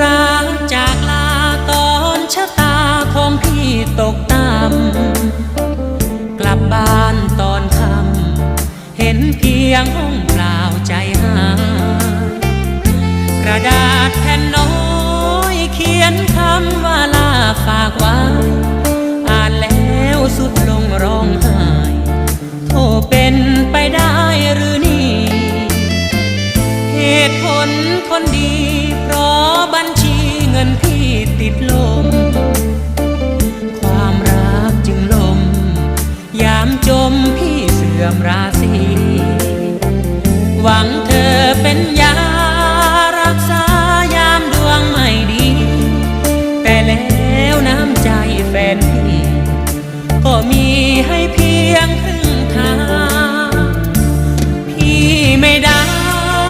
รางจากลาตอนชะตาของพี่ตกต่ำกลับบ้านตอนค่ำเห็นเพียงห้องเปล่าใจหากระดาษแผ่นน้อยเขียนคำว่าลาฝากไว้อ่านแล้วสุดลงร้องไห้โทเป็นไปได้หรือนี่ เหตุผลคนดี งินพี่ติดลม ความรักจึงลม ยามจมพี่เสื่อมราศีหวังเธอเป็นยารักษายามดวงไม่ดี แต่แล้วน้ำใจแฟนพี่ ก็มีให้